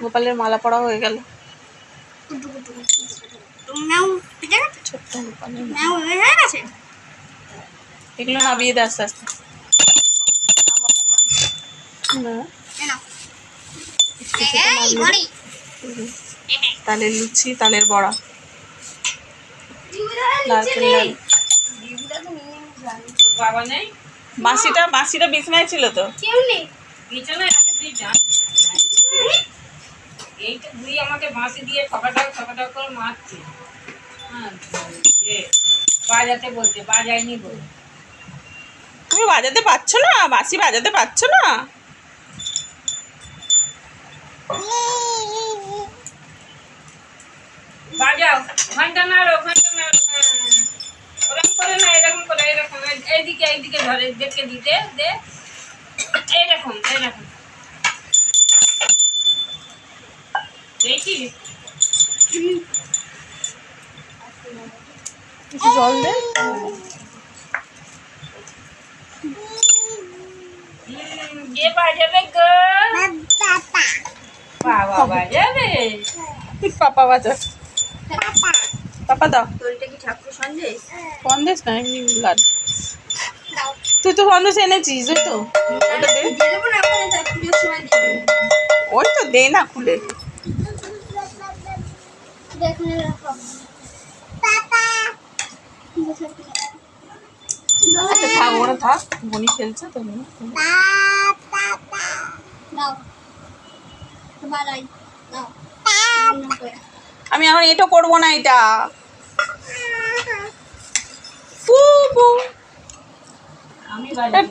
গোপালের মালা পরা হয়ে গেল। ছোট্ট গোপালের হয়ে গেছে? এগুলো নামিয়ে দে আস্তে আস্তে। তালের লুচি তালের বড়া। মাসিটা মাসিটা বিছনায় ছিল তো। কেউ নেই। বিছানায় আছে তুই যা। এইটা তুই আমাকে বাঁশি দিয়ে ঠকাঠক ঠকাঠক করে মারছে। হ্যাঁ বাজাতে বলছে বাজায়নি বলে। তুমি বাজাতে পারছ না? বাসি বাজাতে পারছ না? বাজাও ঘণ্টা নাড়ো ঘণ্টা নাড়ো হ্যাঁ। ওরকম করে না এরকম করে এরকম এইদিকে এইদিকে ধরে দেখে দিতে দে। এইরকম এইরকম। দেখি কিছু জল দে। কে বাজাবে গো? বাবা বাজাবে? পাপা বাজা পাপা দাও। তোরটা কি ঠাকুর সন্দেশ? সন্দেশ না এমনি লাড্ডু তুই তো সন্দেশ এনেছিস ওই তো। ওটা দে। ওই তো দে না খুলে। পাপা। আচ্ছা থাক ওরা থাক। বনি খেলছে তো দাও। বাড়াই দাও। আমি এখন এটা করব না এটা।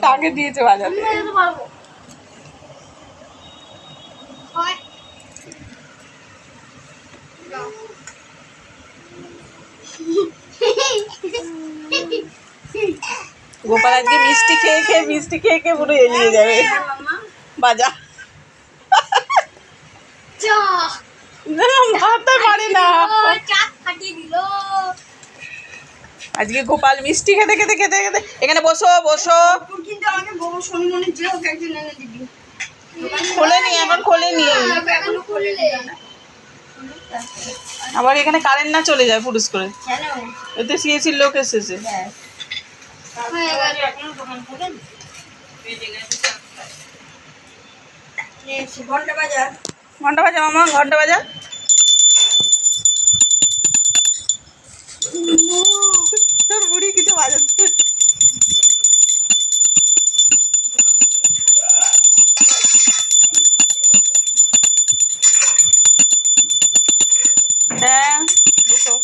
টাকে দিয়েছে বাজাতে। পারব হয় দাও গোপাল আজকে মিষ্টি খেয়ে খেয়ে মিষ্টি খেয়ে খেয়ে পুরো এড়িয়ে যাবে। বাজা। চা না মাথায় পারে না। আজকে গোপাল মিষ্টি খেতে খেতে খেতে খেতে। এখানে বসো বসো। মনে দিবি। খোলেনি এখন খোলেনি। এখনও আবার এখানে কারেন্ট না চলে যায় পুরুষ করে। এতে সিএসির লোক এসেছে। ঘণ্টা বাজার ঘণ্টা বাজা মামা ঘণ্টা বাজা তোর বুড়ি কিছু বাজাচ্ছে হ্যাঁ বসো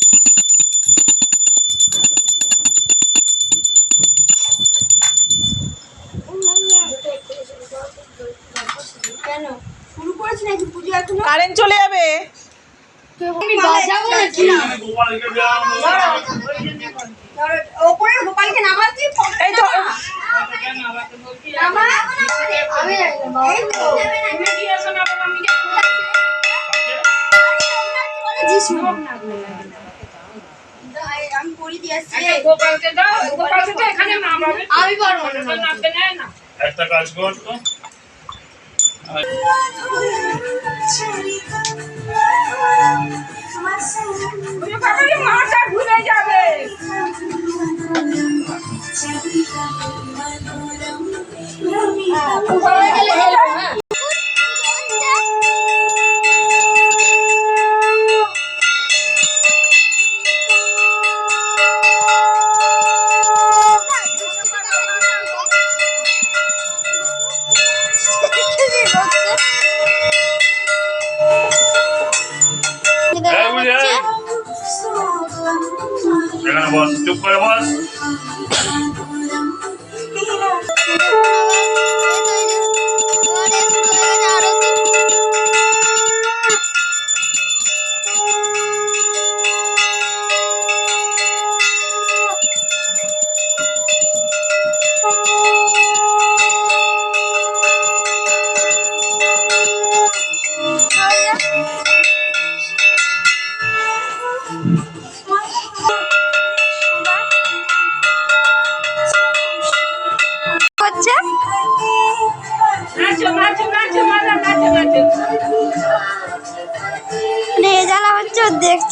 কেন শুরু করেছি নাকি পুজো এখনও কারেন্ট চলে যাবে আমি বাজাবো নাকি গোপালকে নামাচ্ছি আমি এই তো তুমি না বাবা, আমি আমি করি দিয়ে আসছি আচ্ছা, গোপালকে না একটা কাজ কর তো ওই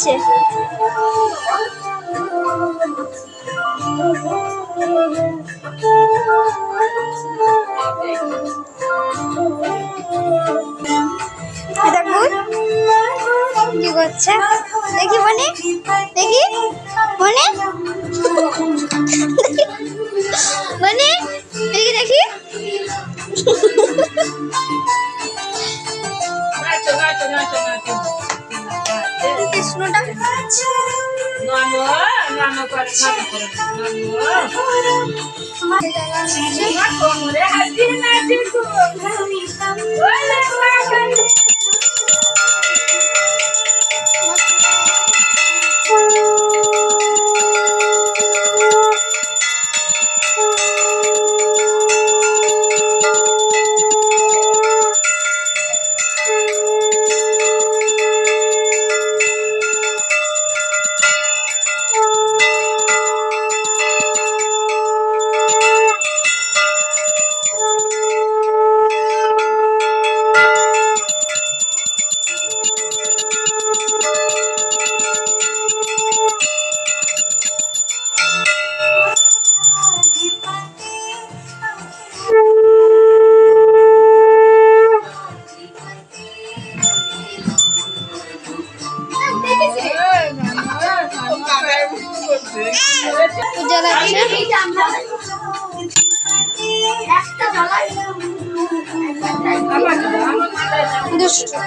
দেখছে কি করছে? দেখি মনে দেখি মনে নানো কোমরে হাত দিয়ে পূজা লাগছে। দুষ্টু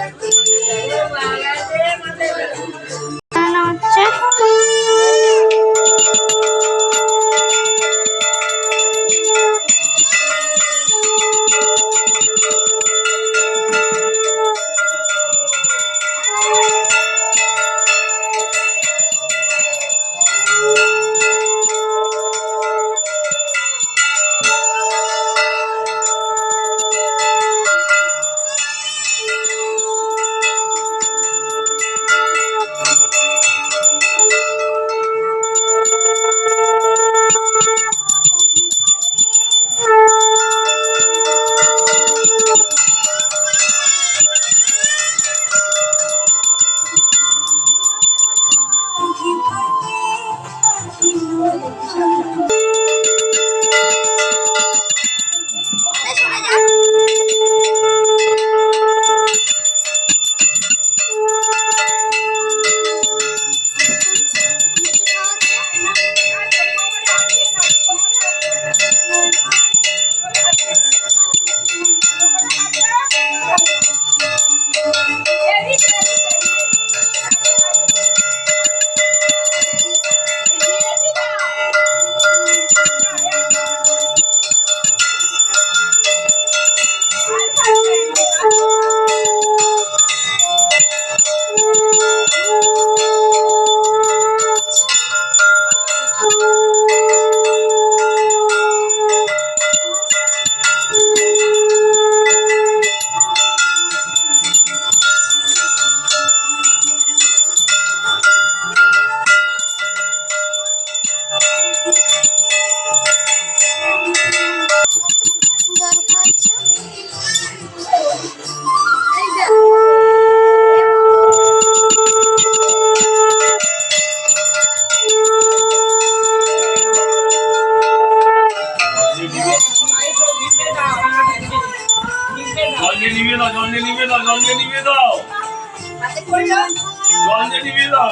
我想。দাও। জলটা নিভিয়ে দাও।